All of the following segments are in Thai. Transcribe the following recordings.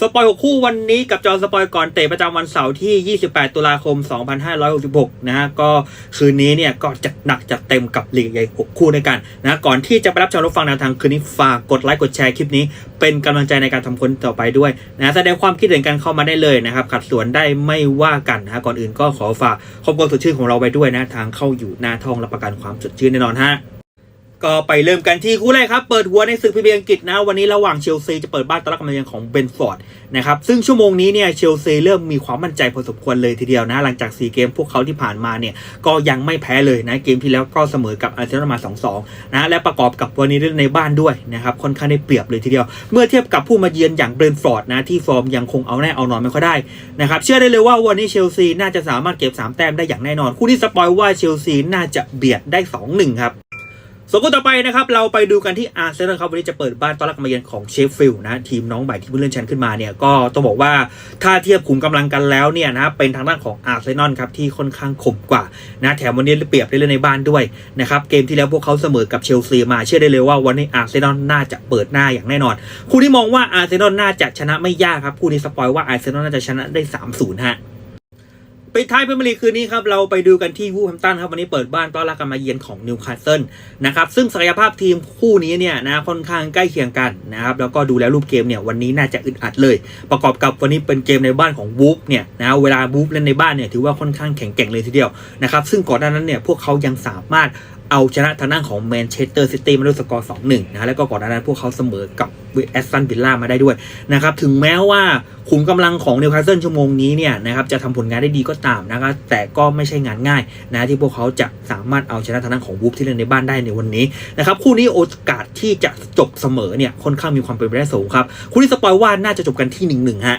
สปอยหกคู่วันนี้กับจอสปอยก่อนเตะประจำวันเสาร์ที่ 28 ตุลาคม 2566 นะฮะก็คืนนี้เนี่ยก็จัดหนักจัดเต็มกับลีกใหญ่ 6 คู่ด้วยกันนะก่อนที่จะไปรับชมรับฟังแนวทางคืนนี้ฝากกดไลค์กดแชร์คลิปนี้ เป็นกำลังใจในการทำคนต่อไปด้วยนะแสดงความคิดเห็นกันเข้ามาได้เลยนะครับขัดสวนได้ไม่ว่ากันนะฮะก่อนอื่นก็ขอฝากข้อมูลสดชื่นของเราไปด้วยนะทางเข้าอยู่หน้าทองรับประกันความสดชื่นแน่นอนฮะ ก็ไปเริ่มกันที่คู่แรกครับ เปิดหัวในศึกพรีเมียร์อังกฤษนะวันนี้ระหว่างเชลซีจะเปิดบ้านต้อนรับกำลังยังของเบนฟอร์ดนะครับซึ่งชั่วโมงนี้เนี่ยเชลซีเริ่มมีความมั่นใจพอสมควรเลยทีเดียวนะ หลังจาก 4 เกมพวกเขาที่ผ่านมาเนี่ยก็ยังไม่แพ้เลยนะ เกมที่แล้วก็เสมอกับอาร์เซนอลมา 2-2 นะและประกอบกับวันนี้เล่นในบ้านด้วยนะครับค่อนข้างได้เปรียบเลยทีเดียว เมื่อเทียบกับผู้มาเยือนอย่างเบนฟอร์ดนะที่ฟอร์มยังคงเอาแน่เอานอนไม่ค่อยได้นะครับเชื่อได้เลยว่าวันนี้เชลซีน่าจะสามารถเก็บสามแต้มได้อย่างแน่นอนคู่นี้สปอยว่าเชลซีน่าจะเบียดได้2-1ครับ ส่วนคู่ต่อไปนะครับเราไปดูกันที่อาร์เซนอลครับวันนี้จะเปิดบ้านต้อนรับกมาเยือนของเชฟฟิลด์นะทีมน้องใหม่ที่เพิ่งเลื่อนชั้นขึ้นมาเนี่ยก็ต้องบอกว่าถ้าเทียบขุมกำลังกันแล้วเนี่ยนะเป็นทางด้านของอาร์เซนอลครับที่ค่อนข้างข่มกว่านะแถมวันนี้เปรียบได้เล่นในบ้านด้วยนะครับเกมที่แล้วพวกเขาเสมอกับเชลซีมาเชื่อได้เลยว่าวันนี้อาร์เซนอลน่าจะเปิดหน้าอย่างแน่นอน คู่ที่มองว่าอาร์เซนอลน่าจะชนะไม่ยากครับคู่นี้สปอยว่าอาร์เซนอลน่าจะชนะได้3-0ฮะ ปิดท้ายพรีเมียร์ลีคืนนี้ครับ เราไปดูกันที่วูแฮมตันครับ วันนี้เปิดบ้านต้อนรับการมาเยือนของนิวคาสเซิลนะครับ ซึ่งศักยภาพทีมคู่นี้เนี่ยนะค่อนข้างใกล้เคียงกันนะครับ แล้วก็ดูแล้วรูปเกมเนี่ยวันนี้น่าจะอึดอัดเลย ประกอบกับวันนี้เป็นเกมในบ้านของวูฟเนี่ยนะเวลาวูฟเล่นในบ้านเนี่ยถือว่าค่อนข้างแข็งแกร่งเลยทีเดียวนะครับซึ่งก่อนหน้านั้นเนี่ยพวกเขายังสามารถเอาชนะทางด้านของแมนเชสเตอร์ซิตี้มาด้วยสกอร์ 2-1 นะ แล้วก็ก่อนหน้านั้นพวกเขาเสมอกับ แอสตันวิลล่ามาได้ด้วยนะครับถึงแม้ว่าขุมกำลังของนิวคาสเซิลชั่วโมงนี้เนี่ยนะครับจะทำผลงานได้ดีก็ตามนะครับแต่ก็ไม่ใช่งานง่ายนะที่พวกเขาจะสามารถเอาชนะทางด้านของวูฟที่เล่นในบ้านได้ในวันนี้นะครับคู่นี้โอกาสที่จะจบเสมอเนี่ยค่อนข้างมีความเป็นไปได้สูงครับคู่นี้สปอยว่าน่าจะจบกันที่1-1ฮะ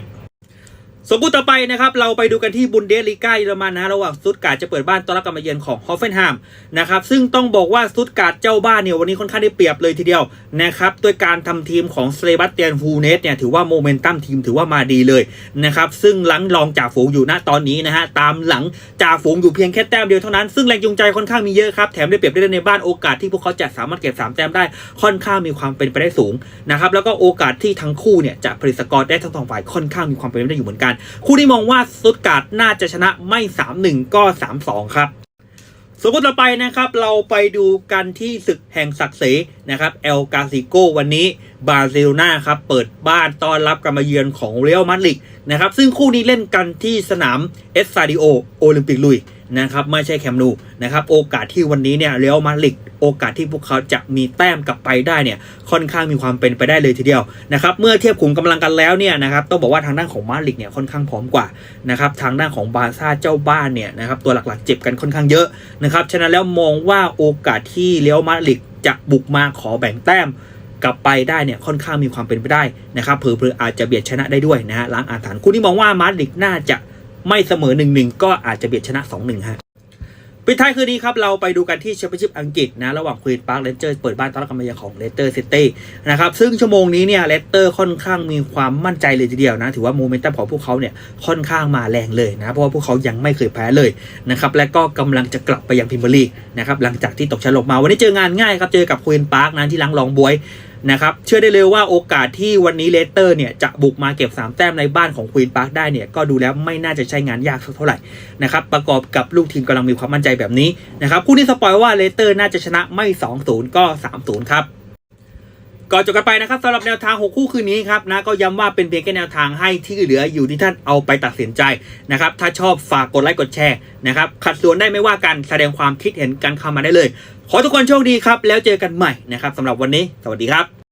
สมบูรต่อไปนะครับเราไปดูกันที่บุนเดสลีกาเยอรมันนะระหว่างสตุตการ์ดจะเปิดบ้านต้อนรับการมาเยือนของฮอฟเฟนไฮม์นะครับซึ่งต้องบอกว่าสตุตการ์ดเจ้าบ้านเนี่ยวันนี้ค่อนข้างได้เปรียบเลยทีเดียวนะครับด้วยการทำทีมของเซบาสเตียนฟูเนสเนี่ยถือว่าโมเมนตัมทีมถือว่ามาดีเลยนะครับซึ่งหลังรองจ่าฝูงอยู่ณตอนนี้นะฮะตามหลังจ่าฝูงอยู่เพียงแค่แต้มเดียวเท่านั้นซึ่งแรงจูงใจค่อนข้างมีเยอะครับแถมได้เปรียบได้ในบ้านโอกาสที่พวกเขาจะสามารถเก็บสามแต้มได้ค่อนข้างมีความเป็นไปได้สูงนะครับแล้วก็โอกาสที่ทั้งคู่เนี่ยจะผลิตสกอร์ได้ทั้งสองฝ่ายค่อนข้างมีความเป็นไปได้อยู่เหมือนกันคู่ที่มองว่าสุดการ์ดน่าจะชนะไม่ 3-1 ก็ 3-2 ครับสมมติต่อไปนะครับเราไปดูกันที่ศึกแห่งศักดิ์ศรีนะครับเอลกาซิโกวันนี้บาร์เซโลนาครับเปิดบ้านต้อนรับการมาเยือนของเรอัลมาดริดนะครับซึ่งคู่นี้เล่นกันที่สนามเอสซาดิโอโอลิมปิกลุย นะครับไม่ใช่แคมนูนะครับโอกาสที่วันนี้เนี่ยเรอัลมาดริดโอกาสที่พวกเขาจะมีแต้มกลับไปได้เนี่ยค่อนข้างมีความเป็นไปได้เลยทีเดียวนะครับเมื่อเทียบขุมกำลังกันแล้วเนี่ยนะครับต้องบอกว่าทางด้านของมาดริดเนี่ยค่อนข้างพร้อมกว่านะครับทางด้านของบาซ่าเจ้าบ้านเนี่ยนะครับตัวหลักๆเจ็บกันค่อนข้างเยอะนะครับฉะนั้นแล้วมองว่าโอกาสที่เรอัลมาดริดจะบุกมาขอแบ่งแต้มกลับไปได้เนี่ยค่อนข้างมีความเป็นไปได้นะครับเผลอๆอาจจะเบียดชนะได้ด้วยนะฮะล้างอาถรรพ์คู่นี้มองว่ามาดริดน่าจะ ไม่เสมอ1-1ก็อาจจะเบียดชนะ2-1ฮะปิดท้ายคืนนี้ครับ เราไปดูกันที่แชมเปี้ยนชิพอังกฤษนะ ระหว่างควีนพาร์คเลสเตอร์เปิดบ้านต้อนรับการมาเยือนของเลสเตอร์ซิตี้นะครับ ซึ่งชั่วโมงนี้เนี่ยเลสเตอร์ค่อนข้างมีความมั่นใจเลยทีเดียวนะ ถือว่าโมเมนตัมของพวกเขาเนี่ยค่อนข้างมาแรงเลยนะ เพราะว่าพวกเขายังไม่เคยแพ้เลยนะครับ และก็กำลังจะกลับไปยังพรีเมียร์ลีกนะครับหลังจากที่ตกชั้นลงมาวันนี้เจองานง่ายครับเจอกับควีนพาร์คนะที่ล้างรองบวย นะครับเชื่อได้เลยว่าโอกาสที่วันนี้เลสเตอร์เนี่ยจะบุกมาเก็บ 3 แต้มในบ้านของควีนพาร์คได้เนี่ยก็ดูแล้วไม่น่าจะใช้งานยากสักเท่าไหร่นะครับประกอบกับลูกทีมกำลังมีความมั่นใจแบบนี้นะครับคู่นี้สปอยว่าเลสเตอร์น่าจะชนะไม่ 2-0 ก็ 3-0 ครับ ก่อนจบกันไปนะครับสำหรับแนวทาง 6 คู่คืนนี้ครับนะก็ย้ำว่าเป็นเพียงแค่แนวทางให้ที่เหลืออยู่ที่ท่านเอาไปตัดสินใจนะครับถ้าชอบฝากกดไลค์กดแชร์นะครับขัดสวนได้ไม่ว่ากันแสดงความคิดเห็นกันเข้ามาได้เลย ขอทุกคนโชคดีครับ แล้วเจอกันใหม่นะครับสำหรับวันนี้ สวัสดีครับ